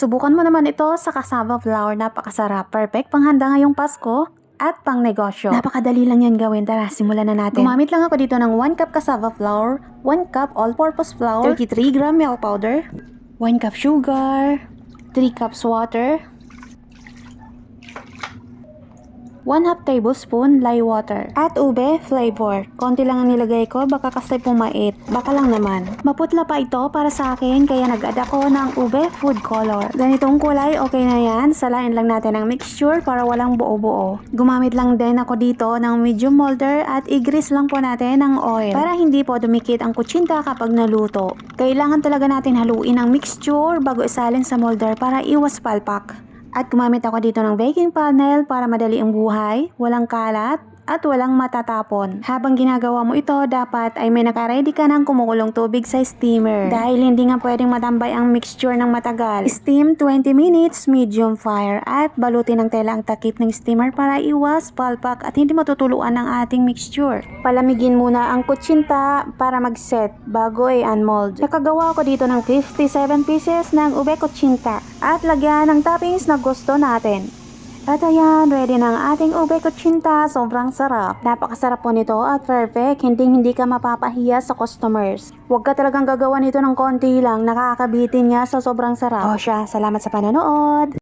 Subukan mo naman ito sa cassava flour. Napakasarap. Perfect panghanda ngayong Pasko at pang negosyo. Napakadali lang yan gawin. Tara, simulan na natin. Gumamit lang ako dito ng 1 cup cassava flour, 1 cup all-purpose flour, 33 gram milk powder, 1 cup sugar, 3 cups water, 1 half tablespoon lye water. At ube flavor. Konti lang ang nilagay ko, baka kasi pumait. Baka lang naman. Maputla pa ito para sa akin, kaya nag-add ako ng ube food color. Ganitong kulay, okay na yan. Salain lang natin ang mixture para walang buo-buo. Gumamit lang din ako dito ng medium molder at i-grease lang po natin ng oil para hindi po dumikit ang kutsinta kapag naluto. Kailangan talaga natin haluin ang mixture bago isalin sa molder para iwas palpak. At gumamit ako dito ng baking panel para madali ang buhay, walang kalat, at walang matatapon. Habang ginagawa mo ito, dapat ay may nakaready ka ng kumukulong tubig sa steamer. Dahil hindi nga pwedeng matambay ang mixture ng matagal. Steam 20 minutes, medium fire, at balutin ng tela ang takip ng steamer para iwas palpak at hindi matutuluan ng ating mixture. Palamigin muna ang kutsinta para mag-set bago ay unmold. Nakagawa ko dito ng 57 pieces ng ube kutsinta at lagyan ng toppings na gusto natin. At ayan, ready na ang ating ube kutsinta. Sobrang sarap. Napakasarap po nito at perfect. Hindi hindi ka mapapahiya sa customers. Huwag ka talagang gagawa nito ng konti lang. Nakakabitin niya sa sobrang sarap. O siya, salamat sa panonood.